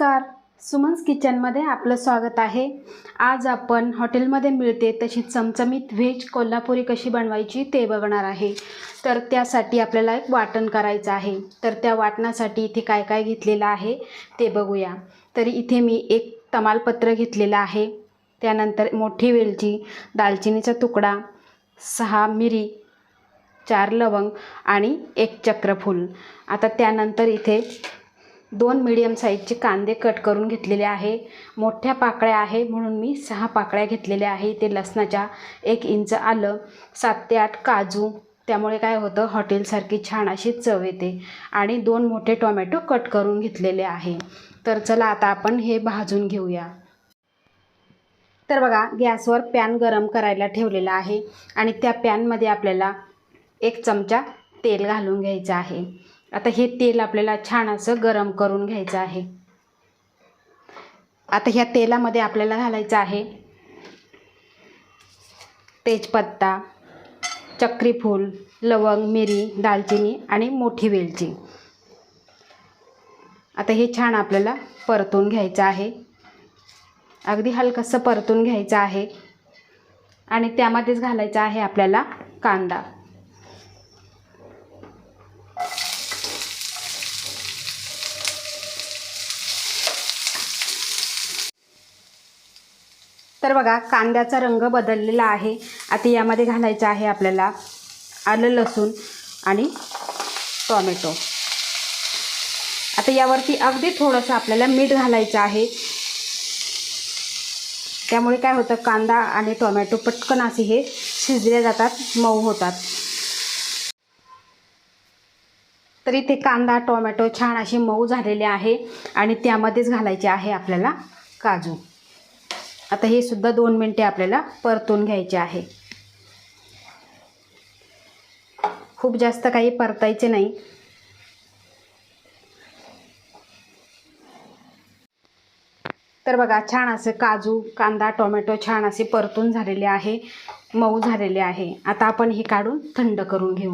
नमस्कार. सुमन्स किचनमध्ये आपलं स्वागत आहे. आज आपण हॉटेलमध्ये मिळते तशी चमचमीत व्हेज कोल्हापुरी कशी बनवायची ते बघणार आहे. तर त्यासाठी आपल्याला एक वाटण करायचं आहे. तर त्या वाटणासाठी इथे काय काय घेतलेलं आहे ते बघूया. तर इथे मी एक तमालपत्र घेतलेलं आहे. त्यानंतर मोठी वेलची दालचिनीचा तुकडा सहा मिरी चार लवंग आणि एक चक्रफूल. आता त्यानंतर इथे दोन मीडियम साईजचे कांदे कट करून घेतलेले आहे. मोठ्या पाकळ्या आहे म्हणून मी सहा पाकळ्या घेतलेल्या आहे. ते लसणाच्या एक इंच आलं सात ते आठ काजू. त्यामुळे काय होतं हॉटेलसारखी छान अशी चव येते. आणि दोन मोठे टोमॅटो कट करून घेतलेले आहे. तर चला आता आपण हे भाजून घेऊया. तर बघा गॅसवर पॅन गरम करायला ठेवलेला आहे. आणि त्या पॅनमध्ये आपल्याला एक चमचा तेल घालून घ्यायचं आहे. आता हे तेल आपल्याला छान असं गरम करून घ्यायचं आहे. आता ह्या तेलामध्ये आपल्याला घालायचं आहे तेजपत्ता चक्रीफूल लवंग मिरी दालचिनी आणि मोठी वेलची. आता हे छान आपल्याला परतून घ्यायचं आहे. अगदी हलकंसं परतून घ्यायचं आहे. आणि त्यामध्येच घालायचं आहे आपल्याला कांदा. तर बघा कांद्याचा रंग बदललेला आहे. आता यामध्ये घालायचं आहे आपल्याला आलं लसूण आणि टॉमॅटो. आता यावरती अगदी थोडंसं आपल्याला मीठ घालायचं आहे. त्यामुळे काय होतं कांदा आणि टोमॅटो पटकन असे हे शिजले जातात मऊ होतात. तरी ते कांदा टोमॅटो छान असे मऊ झालेले आहे आणि त्यामध्येच घालायचे आहे आपल्याला काजू. आता हे सुद्धा दोन मिनटे आपल्याला परतून घ्यायचे आहे. खूप जास्त काही परतायचे नाही. तर बघा छान असे काजू कांदा टोमॅटो छान असे परतून झालेले आहे मऊ झालेले आहे. आता आपण हे काढून थंड करून घेऊ.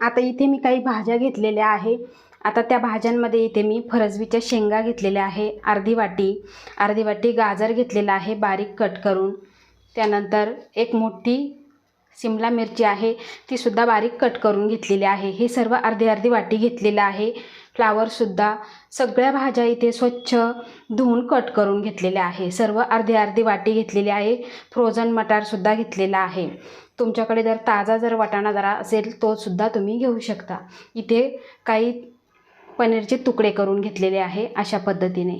आता इथे मी काही भाज्या घेतलेल्या आहे. आता त्या भाज्यांमध्ये इथे मी फरजबीच्या शेंगा घेतलेल्या आहे अर्धी वाटी अर्धी वाटी गाजर घेतलेला आहे बारीक कट करून. त्यानंतर एक मोठी सिमला मिरची आहे तीसुद्धा बारीक कट करून घेतलेली आहे. हे सर्व अर्धी अर्धी वाटी घेतलेलं आहे. फ्लावरसुद्धा सगळ्या भाज्या इथे स्वच्छ धुवून कट करून घेतलेल्या आहे. सर्व अर्धी अर्धी वाटी घेतलेली आहे. फ्रोझन मटारसुद्धा घेतलेला आहे. तुमच्याकडे जर ताजा जर वाटाणा जरा असेल तोसुद्धा तुम्ही घेऊ शकता. इथे काही पनीरचे तुकडे करून घेतलेले आहे अशा पद्धतीने.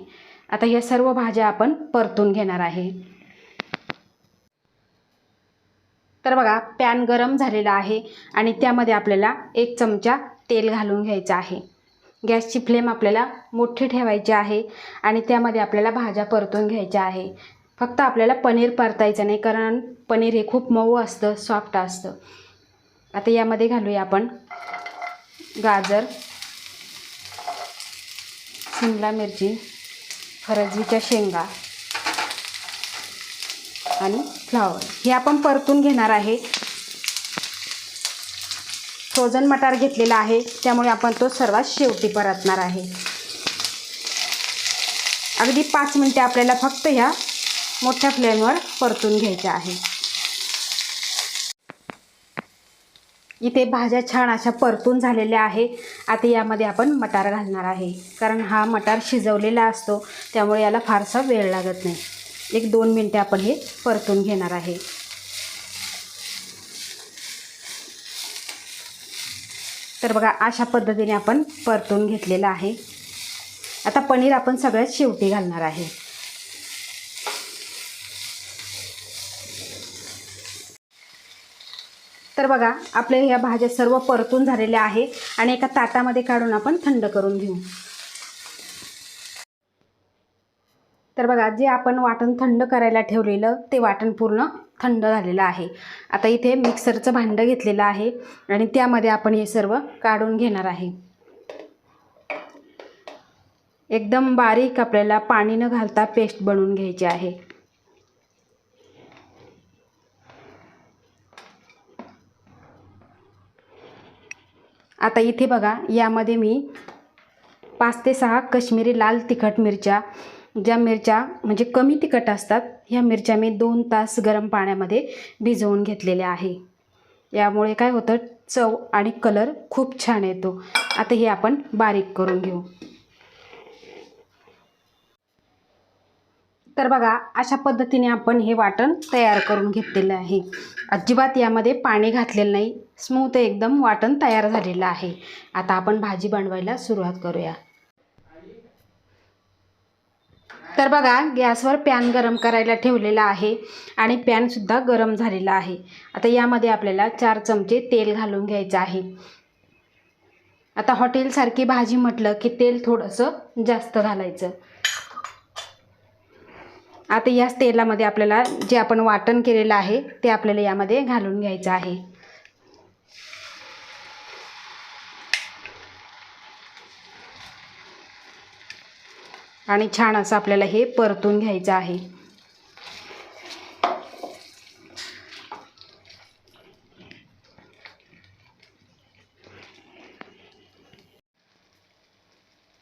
आता या सर्व भाज्या आपण परतून घेणार आहे. तर बघा पॅन गरम झालेला आहे आणि त्यामध्ये आपल्याला एक चमचा तेल घालून घ्यायचं आहे. गॅसची फ्लेम आपल्याला मोठी ठेवायची आहे आणि त्यामध्ये आपल्याला भाज्या परतून घ्यायच्या आहे. फक्त आपल्याला पनीर परतायचं नाही कारण पनीर हे खूप मऊ असतं सॉफ्ट असतं. आता यामध्ये घालूया आपण गाजर. शिमला मिरची फरजीच्या शेंगा आणि फ्लावर. हे आपण परतून घेणार आहे. फ्रोझन मटार घेतलेला आहे. त्यामुळे आपण तो सर्वात शेवटी परतणार आहे. अगदी पाच मिनटे आपल्याला फक्त ह्या मोठ्या फ्लेमवर परतून घ्यायच्या आहे. इथे भाज्या छान अशा परतून झालेल्या आहे आता यामध्ये आपण मटार घालणार आहे. कारण हा मटार शिजवलेला असतो त्यामुळे याला फारसा वेळ लागत नाही. एक दोन मिनटे आपण हे परतून घेणार आहे. तर बघा अशा पद्धतीने आपण परतून घेतलेलं आहे. आता पनीर आपण सगळ्यात शेवटी घालणार आहे. तर बघा आपल्या ह्या भाज्या सर्व परतून झालेल्या आहे आणि एका ताटामध्ये काढून आपण थंड करून घेऊ. तर बघा जे आपण वाटण थंड करायला ठेवलेलं ते वाटण पूर्ण थंड झालेलं आहे. आता इथे मिक्सरचं भांडं घेतलेलं आहे आणि त्यामध्ये आपण हे सर्व काढून घेणार आहे. एकदम बारीक आपल्याला पाणी न घालता पेस्ट बनवून घ्यायची आहे. आता इथे बघा यामध्ये मी पाच ते सहा कश्मीरी लाल तिखट मिरच्या ज्या मिरच्या म्हणजे कमी तिखट असतात ह्या मिरच्या मी दोन तास गरम पाण्यामध्ये भिजवून घेतलेल्या आहे. यामुळे काय होतं चव आणि कलर खूप छान येतो. आता हे आपण बारीक करून घेऊ. तर बघा अशा पद्धतीने आपण हे वाटण तयार करून घेतलेलं आहे. अजिबात यामध्ये पाणी घातलेलं नाही. स्मूथ एकदम वाटण तयार झालेलं आहे. आता आपण भाजी बनवायला सुरुवात करूया. तर बघा गॅसवर पॅन गरम करायला ठेवलेला आहे आणि पॅनसुद्धा गरम झालेला आहे. आता यामध्ये आपल्याला चार चमचे तेल घालून घ्यायचं आहे. आता हॉटेलसारखी भाजी म्हटलं की तेल थोडंसं जास्त घालायचं. आता याच तेलामध्ये आपल्याला जे आपण वाटण केलेलं आहे ते आपल्याला यामध्ये घालून घ्यायचं आहे. आणि छान असं आपल्याला हे परतून घ्यायचं आहे.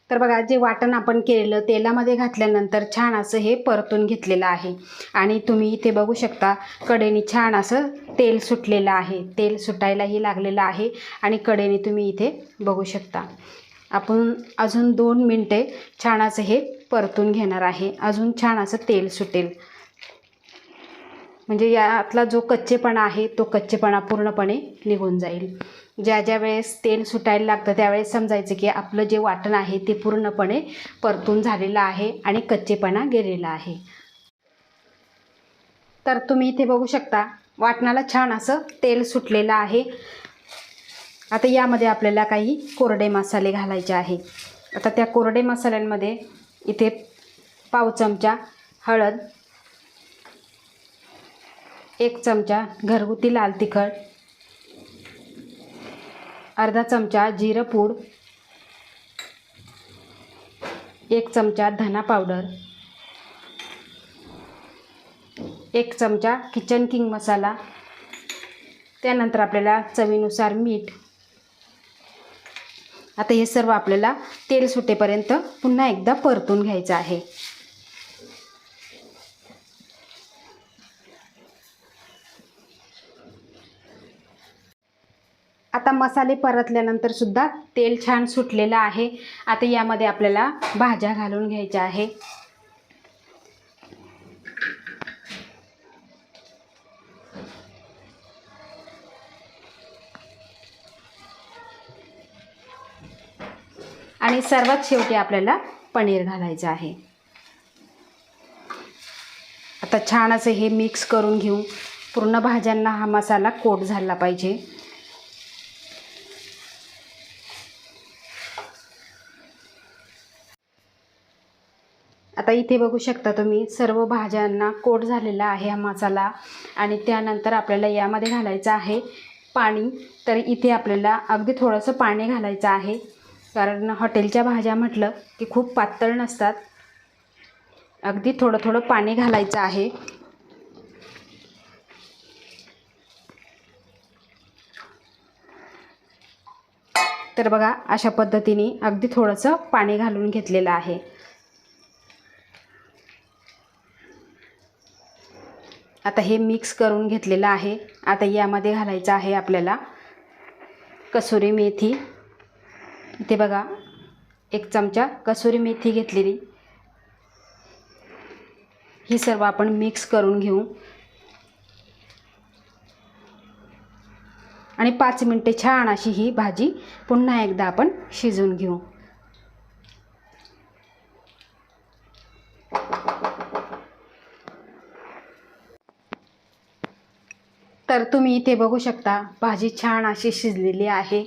तर बघा जे वाटण आपण केलेलं तेलामध्ये घातल्यानंतर छान असं हे परतून घेतलेलं आहे. आणि तुम्ही इथे बघू शकता कडेने छान असं तेल सुटलेलं आहे. तेल सुटायलाही लागलेलं आहे आणि कडेने तुम्ही इथे बघू शकता. आपण अजून दोन मिनटे छान असं हे परतून घेणार आहे. अजून छान असं तेल सुटेल. म्हणजे यातला जो कच्चेपणा आहे तो कच्चेपणा पूर्णपणे निघून जाईल. ज्या ज्या वेळेस तेल सुटायला लागतं त्यावेळेस समजायचं की आपलं जे वाटण आहे ते पूर्णपणे परतून झालेलं आहे आणि कच्चेपणा गेलेला आहे. तर तुम्ही इथे बघू शकता वाटणाला छान असं तेल सुटलेलं आहे. आता यामध्ये आपल्याला काही कोरडे मसाले घालायचे आहे आता त्या कोरडे मसाल्यांमध्ये इथे पाव चमचा हळद एक चमचा घरगुती लाल तिखट अर्धा चमचा जिरं पूड एक चमचा धना पावडर एक चमचा किचन किंग मसाला त्यानंतर आपल्याला चवीनुसार मीठ आता हे सर्व आपल्याला तेल सुटेपर्यंत पुन्हा एकदा परतून घ्यायचं आहे. आता मसाले परतल्यानंतर सुद्धा तेल छान सुटलेलं आहे. आता यामध्ये आपल्याला भाज्या घालून घ्यायच्या आहे. आणि सर्वात शेवटी आपल्याला पनीर घालायचं आहे. आता छान असं हे मिक्स करून घेऊ. पूर्ण भाज्यांना हा मसाला कोट झाला पाहिजे. आता इथे बघू शकता तुम्ही सर्व भाज्यांना कोट झालेला आहे हा मसाला. आणि त्यानंतर आपल्याला यामध्ये घालायचं आहे पाणी. तर इथे आपल्याला अगदी थोडंसं पाणी घालायचं आहे. कारण हॉटेलच्या भाज्या म्हटलं की खूप पातळ नसतात. अगदी थोडं थोडं पाणी घालायचं आहे. तर बघा अशा पद्धतीने अगदी थोडंसं पाणी घालून घेतलेलं आहे. आता हे मिक्स करून घेतलेलं आहे. आता यामध्ये घालायचं आहे आपल्याला कसुरी मेथी. इथे बघा एक चमचा कसुरी मेथी घेतलेली. ही सर्व आपण मिक्स करून घेऊ. आणि पाच मिनटे छान अशी ही भाजी पुन्हा एकदा आपण शिजवून घेऊ. तर तुम्ही इथे बघू शकता भाजी छान अशी शिजलेली आहे.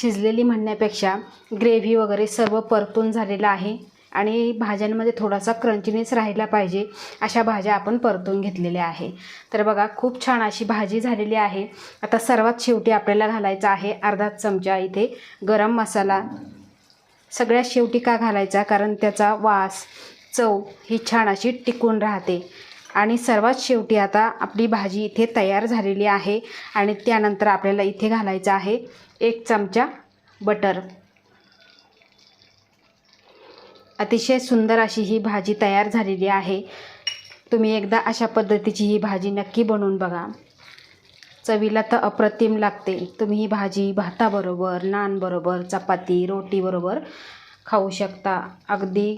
शिजलेली म्हणण्यापेक्षा ग्रेव्ही वगैरे सर्व परतून झालेलं आहे. आणि भाज्यांमध्ये थोडासा क्रंचीनेस राहिला पाहिजे अशा भाज्या आपण परतून घेतलेल्या आहे. तर बघा खूप छान अशी भाजी झालेली आहे. आता सर्वात शेवटी आपल्याला घालायचा आहे अर्धा चमचा इथे गरम मसाला. सगळ्यात शेवटी का घालायचा? कारण त्याचा वास चव ही छान अशी टिकून राहते. आणि सर्वात शेवटी आता आपली भाजी इथे तयार झालेली आहे आणि त्यानंतर आपल्याला इथे घालायचं आहे एक चमचा बटर. अतिशय सुंदर अशी ही भाजी तयार झालेली आहे. तुम्ही एकदा अशा पद्धतीची ही भाजी नक्की बनवून बघा. चवीला तर अप्रतिम लागते. तुम्ही ही भाजी भाताबरोबर नानबरोबर चपाती रोटीबरोबर खाऊ शकता. अगदी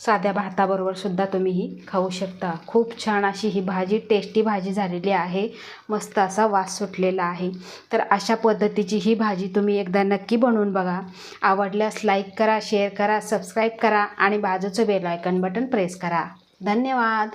साध्या भाताबरोबर सुद्धा तुम्ही ही खाऊ शकता. खूप छान अशी ही भाजी टेस्टी भाजी झालेली आहे. मस्त असा वास सुटलेला आहे. तर अशा पद्धतीची ही भाजी तुम्ही एकदा नक्की बनवून बघा. आवडल्यास लाईक करा शेअर करा सबस्क्राईब करा आणि बाजूचं बेल आयकन बटन प्रेस करा. धन्यवाद!